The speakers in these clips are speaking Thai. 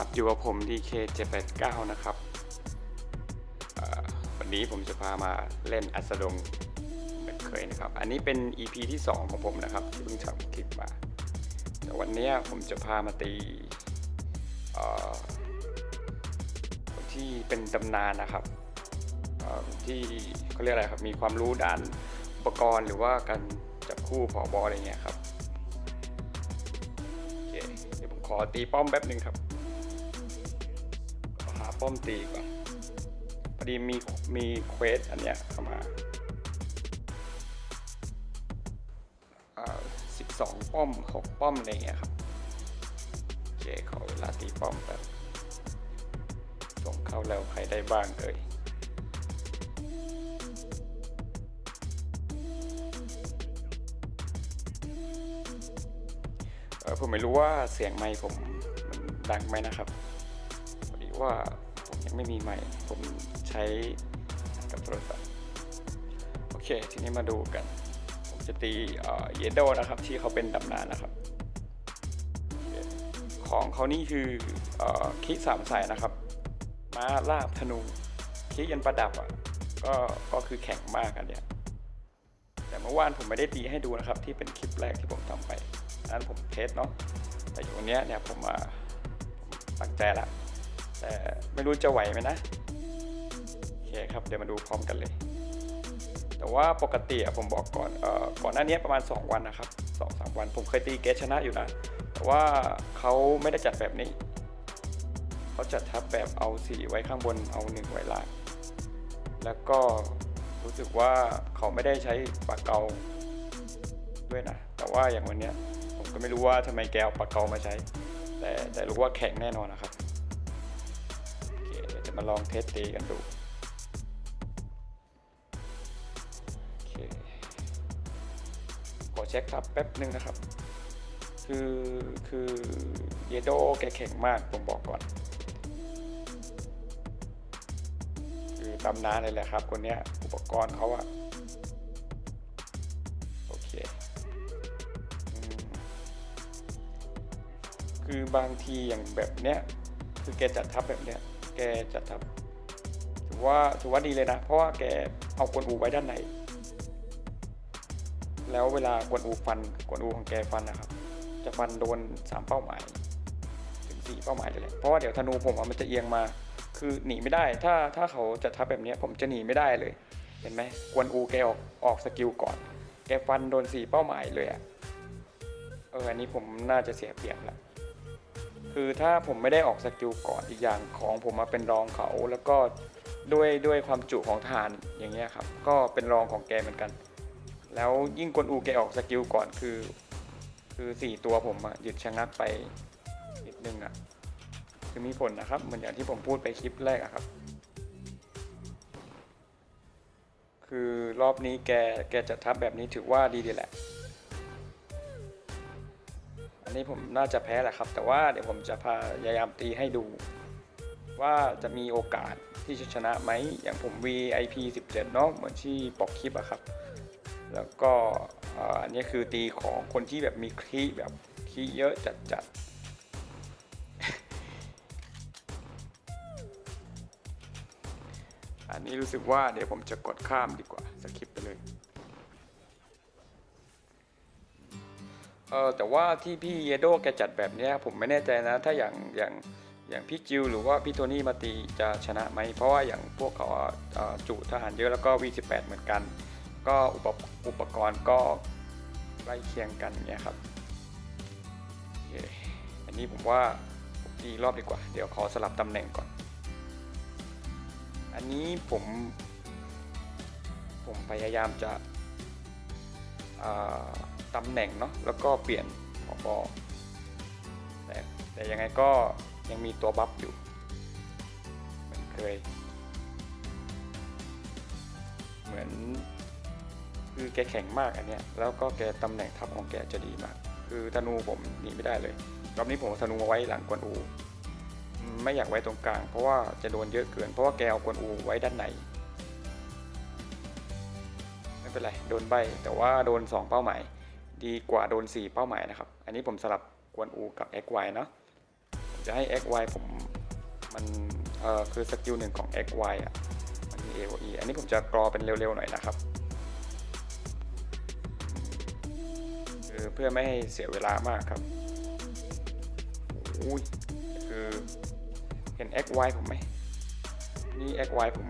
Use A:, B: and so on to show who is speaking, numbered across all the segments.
A: ครับ อยู่กับผม DK789 นะครับวันนี้ผมจะพามาเล่นอัสดงเหมือนเคยนะครับ อันนี้เป็น EP ที่ 2 ของผมนะครับ ที่เพิ่งทำคลิปมา แต่วันนี้ผมจะพามาตีที่เป็นตำนานนะครับที่เขาเรียกอะไรครับ มีความรู้ด้านอุปกรณ์หรือว่าการจับคู่ผอบออะไรเงี้ยครับโอเคเดี๋ยวผมขอตีป้อมแป๊บหนึ่งครับ ป้อมตีก่อนพอดีมีมีเควสอันเนี้ยเข้ามาสิบสองป้อมหกป้อมอะไรเงี้ยครับโอเคขอเวลาตีป้อมแป๊บส่งเข้าแล้วใครได้บ้างเอ่ยเออผมไม่รู้ว่าเสียงไมค์ผมมันดังไหมนะครับพอดีว่า ผมยังไม่มีไมค์ผมใช้กับโทรศัพท์โอเค ทีนี้มาดูกัน ผมจะตีเยโดนะครับ ที่เขาเป็นตำนานนะครับ ของเขานี่คืออคิสามสายนะครับ ม้าลาบธนูคิยันประดับอะก็ก็คือแข็งมากอันเนี้ยแต่เมื่อวานผมไม่ได้ตีให้ดูนะครับ ที่เป็นคลิปแรกที่ผมทำไปนั้นผมเทสเนาะแต่อยู่วันเนี้ยเนี่ยผมมาตั้งใจละ แต่ไม่รู้จะไหวไหมนะโอเคครับเดี๋ยวมาดูพร้อมกันเลย แต่ว่าปกติผมบอกก่อนอ่อก่อนหน้านี้ประมาณ 2 วันนะครับสองสามวันผมเคยตีเกสชนะอยู่นะ แต่ว่าเขาไม่ได้จัดแบบนี้ เขาจัดทับแบบเอาสีไว้ข้างบนเอาหนึ่งไว้ล่างแล้วก็รู้สึกว่าเขาไม่ได้ใช้ปากเกาด้วยนะ แต่ว่าอย่างวันเนี้ยผมก็ไม่รู้ว่าทำไมแกเอาปากเกามาใช้ แต่แต่รู้ว่าแข็งแน่นอนนะครับ มาลองเทสตีกันดูโอเคขอเช็คครับแป๊บหนึ่งนะครับ คือคือเยโดแกแข็งมากผมบอกก่อน คือตำนานเลยแหละครับ คนเนี้ยอุปกรณ์เขาอะโอเคอคือบางทีอย่างแบบเนี้ยคือแกจัดทับแบบเนี้ย แกจัดทับถือว่าถือว่าดีเลยนะ เพราะว่าแกเอากวนอูไว้ด้านในแล้วเวลากวนอูฟันกวนอูของแกฟันนะครับ จะฟันโดนสามเป้าหมาย ถึงสี่เป้าหมายเลยแหละเพราะว่าเดี๋ยวธนูผมมันจะเอียงมา คือหนีไม่ได้ ถ้าถ้าเขาจะทับแบบนี้ผมจะหนีไม่ได้เลย เห็นไหมกวนอูแกออกออกสกิลก่อน แกฟันโดนสี่เป้าหมายเลยอะเอออันนี้ผมน่าจะเสียเปรียบและ คือถ้าผมไม่ได้ออกสกิลก่อนอีกอย่างของผมมาเป็นรองเขาแล้วก็ด้วยด้วยความจุของฐานอย่างเงี้ยครับ ก็เป็นรองของแกเหมือนกัน แล้วยิ่งกวนอูแกออกสกิลก่อนคือ คือสี่ตัวผมอะหยุดชะงักไปนิดนึงอะคือมีผลนะครับ เหมือนอย่างที่ผมพูดไปคลิปแรกอะครับ คือรอบนี้แกแกจะทับแบบนี้ถือว่าดีดีแหละ อันนี้ผมน่าจะแพ้แหละครับ แต่ว่าเดี๋ยวผมจะพยายามตีให้ดู ว่าจะมีโอกาสที่จะชนะไหม อย่างผม VIP 17เนาะเหมือนที่ปอกคลิปอะครับ แล้วก็อันนี้คือตีของคนที่แบบมีคีแบบคีเยอะจัดจัดๆอันนี้รู้สึกว่าเดี๋ยวผมจะกดข้ามดีกว่าสคิปไปเลย ออแต่ว่าที่พี่เยโดแกจัดแบบนี้ผมไม่แน่ใจนะ ถ้าอย่างอย่างอย่างพี่จิวหรือว่าพี่โทนี่มาตีจะชนะไหม เพราะว่าอย่างพวกเขาจุทหารเยอะแล้วก็ V18 เหมือนกัน ก็อุปอุปกรณ์ก็ใกล้เคียงกันเงี้ยครับอันนี้ผมว่าตีรอบดีกว่า เดี๋ยวขอสลับตำแหน่งก่อน อันนี้ผม ผมพยายามจะ ตำแหน่งเนาะแล้วก็เปลี่ยนผอบอแต่แต่ยังไงก็ยังมีตัวบัฟอยู่เหมือนเคย เหมือนคือแกแข็งมากอันเนี้ยแล้วก็แกตำแหน่งทัพของแกจะดีมาก คือธนูผมหนีไม่ได้เลยรอบนี้ผมธนูมาไว้หลังกวนอู ไม่อยากไว้ตรงกลาง เพราะว่าจะโดนเยอะเกิน เพราะว่าแกเอากวนอูไว้ด้านใน เป็นไร โดนใบ แต่ว่าโดน 2 เป้าหมาย ดีกว่าโดน 4 เป้าหมายนะครับ อันนี้ผมสลับกวนอูกับ XY เนาะจะให้ x y ผมมันเอ่อคือสกิลหนึ่งของ x y อะมันมี AOE อันนี้ผมจะกรอเป็นเร็วๆหน่อยนะครับคือเพื่อไม่ให้เสียเวลามากครับอุ้ยคือเห็น x y ผมไหมนี่ x y ผม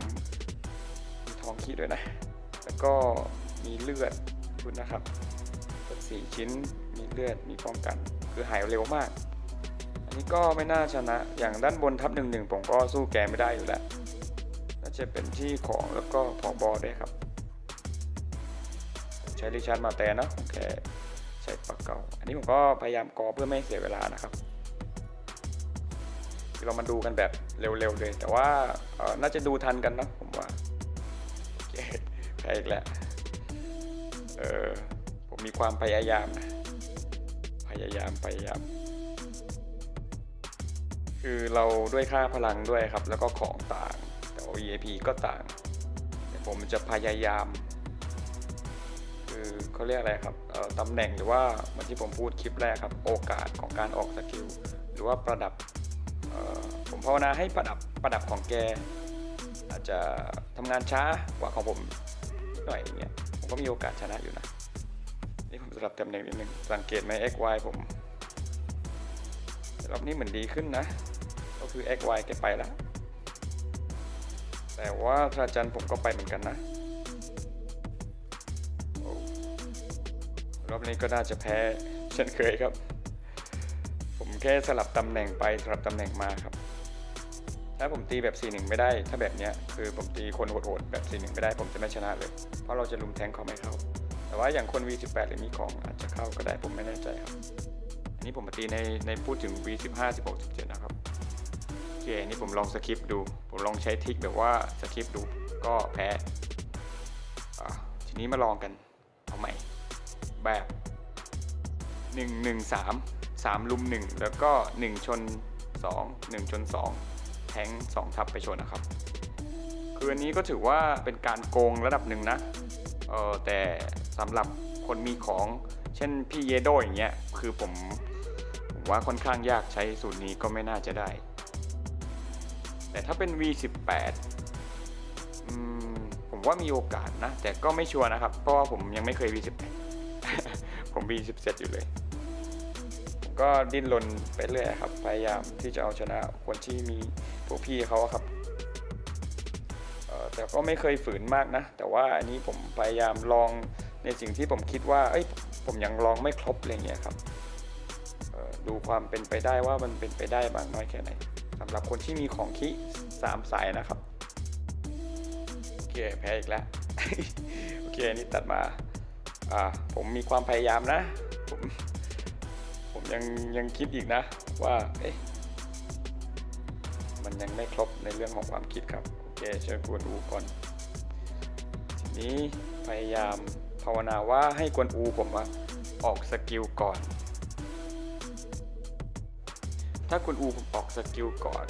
A: มีทองคีด้วยนะ แล้วก็มีเลือดคุณนะครับสี่ชิ้นมีเลือดมีป้องกัน คือหายเร็วมาก อันนี้ก็ไม่น่าชนะอย่างด้านบนทับหนึ่งหนึ่งผมก็สู้แกไม่ได้อยู่แล้วน่าจะเป็นที่ของแล้วก็พอบอด้วยครับ ใช้ริชาร์ดมาแต่นะผมแค่ใช้ปากเก่า อันนี้ผมก็พยายามกอเพื่อไม่เสียเวลานะครับเรามาดูกันแบบเร็วๆเลย แต่ว่าน่าจะดูทันกันนะผมว่าโอเค แพ้อีกแล้ว เออ ผมมีความพยายามนะ พยายาม พยายาม คือเราด้วยค่าพลังด้วยครับ แล้วก็ของต่าง แต่ว่า EAP ก็ต่าง แต่ผมจะพยายาม คือเขาเรียกอะไรครับออตำแหน่งหรือว่าเหมือนที่ผมพูดคลิปแรกครับ โอกาสของการออกสกิล หรือว่าประดับออผมภาวนาให้ประดับ ประดับของแกอาจจะทำงานช้ากว่าของผม หน่อยอย่างเงี้ยผมก็มีโอกาสชนะอยู่นะ นี่ผมสลับตำแหน่งนิดนึงสังเกตไหม x y ผมรอบนี้เหมือนดีขึ้นนะ ก็คือ x y แกไปแล้ว แต่ว่าทราจันผมก็ไปเหมือนกันนะรอบนี้ก็น่าจะแพ้เช่นเคยครับ ผมแค่สลับตำแหน่งไปสลับตำแหน่งมาครับ ถ้าผมตีแบบ 4-1 ไม่ได้ ถ้าแบบเนี้ยคือผมตีคนโหดๆแบบ 4-1 ไม่ได้ผมจะไม่ชนะเลย เพราะเราจะลุมแทงเขาไม่เข้า แต่ว่าอย่างคน V18 หรือมีของอาจจะเข้าก็ได้ผมไม่แน่ใจครับ อันนี้ผมมาตีในในพูดถึง V15 16 17 นะครับโอเคอันนี้ผมลองสคริปดู ผมลองใช้ทิกแบบว่าสคริปดูก็แพ้ทีนี้มาลองกันเอาใหม่แบบ 1 1 3 3ลุม1 แล้วก็ 1 ชน 2 1 ชน 2 แทง2ทับไปชนนะครับ คืออันนี้ก็ถือว่าเป็นการโกงระดับหนึ่งนะเออแต่สำหรับคนมีของเช่นพี่เยโดอย่างเงี้ยคือผมผมว่าค่อนข้างยากใช้สูตรนี้ก็ไม่น่าจะได้ แต่ถ้าเป็น V18 อืมผมว่ามีโอกาสนะ แต่ก็ไม่ชัวร์นะครับ เพราะว่าผมยังไม่เคย V18 ผม V17 อยู่เลยก็ดิ้นรนไปเรื่อยครับ พยายามที่จะเอาชนะคนที่มี พวกพี่เขาครับแต่ก็ไม่เคยฝืนมากนะ แต่ว่าอันนี้ผมพยายามลองในสิ่งที่ผมคิดว่าเอ้ยผมยังลองไม่ครบอะไรเงี้ยครับดูความเป็นไปได้ว่ามันเป็นไปได้มากน้อยแค่ไหนสำหรับคนที่มีของคิสามสายนะครับโอเคแพ้อีกแล้วโอเคอันนี้ตัดมาอ่าผมมีความพยายามนะ ผมผมยังยังคิดอีกนะว่าเอ๊ะ ยังไม่ครบในเรื่องของความคิดครับ โอเคเชิญกวนอูก่อน ทีนี้พยายามภาวนาว่าให้กวนอูผมว่าออกสกิลก่อน ถ้ากวนอูผมออกสกิลก่อน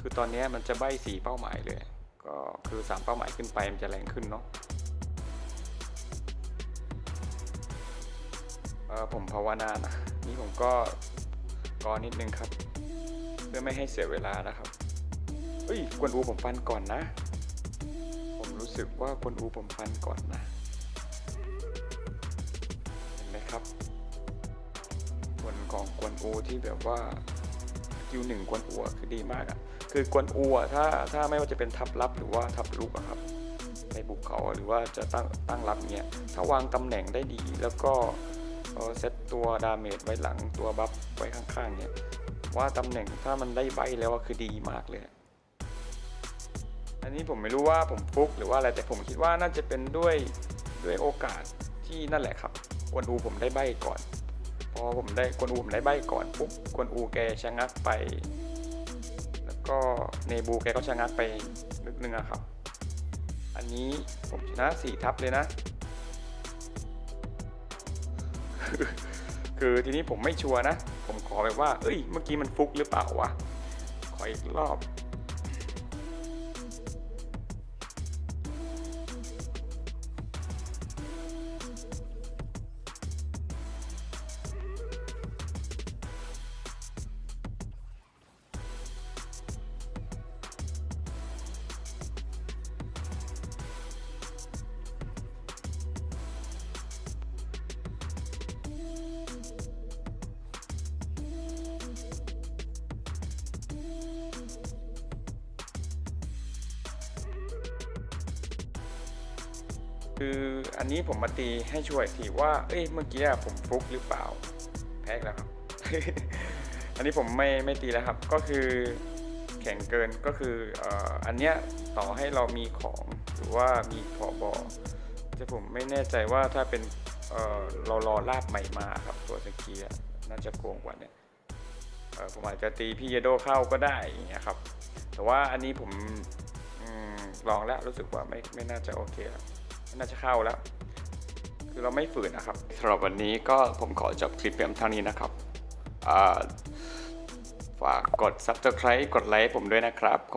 A: คือตอนนี้มันจะใบ้สีเป้าหมายเลย ก็คือ 3 เป้าหมายขึ้นไปมันจะแรงขึ้นเนาะผมภาวนานะนี่ผมก็รอนิดนึงครับ เพื่อไม่ให้เสียเวลานะครับ เฮ้ยกวนอูผมฟันก่อนนะ ผมรู้สึกว่ากวนอูผมฟันก่อนนะ เห็นไหมครับผลของกวนอูที่แบบว่าคิวหนึ่งกวนอูคือดีมากอะ่ะ คือกวนอูอะถ้าถ้าไม่ว่าจะเป็นทับรับหรือว่าทับลุกอะครับในบุกเขาหรือว่าจะตั้งตั้งรับเนี้ยถ้าวางตำแหน่งได้ดีแล้วก็เซตตัวดาเมจไว้หลังตัวบัฟไว้ข้างๆเนี้ยว่าตำแหน่งถ้ามันได้ใบแล้วคือดีมากเลย อันนี้ผมไม่รู้ว่าผมฟุกหรือว่าอะไรแต่ผมคิดว่าน่าจะเป็นด้วยด้วยโอกาสที่นั่นแหละครับกวนอูผมได้ใบก่อน พอผมได้กวนอูผมได้ใบก่อนปุ๊บกวนอูแกชะงักไป แล้วก็เนบูแกก็ชะงักไปนึกนึงอะครับ อันนี้ผมชนะสี่ทับเลยนะ คือทีนี้ผมไม่ชัวร์นะ ผมขอแบบว่า เอ้ย เมื่อกี้มันฟุกหรือเปล่าวะขออีกรอบ คืออันนี้ผมมาตีให้ช่วยทีว่า เอ้ยเมื่อกี้ผมฟุกหรือเปล่า แพ้แล้วครับ อันนี้ผมไม่ไม่ตีแล้วครับ ก็คือแข็งเกินก็คืออันเนี้ยต่อให้เรามีของหรือว่ามีขอบอแต่ผมไม่แน่ใจว่าถ้าเป็นเเรารอลาบใหม่มาครับตัวสกีน่าจะโกงกว่าเนี่ยผมอาจจะตีพี่เยโดเข้าก็ได้อย่างเงี้ยครับ แต่ว่าอันนี้ผมอมลองแล้วรู้สึกว่าไม่ไม่น่าจะโอเคแล้ว น่าจะเข้าแล้ว คือเราไม่ฝืนนะครับสำหรับวันนี้ก็ผมขอจบคลิปเพียงเท่านี้นะครับฝากกด subscribe กดไลค์ผมด้วยนะครับ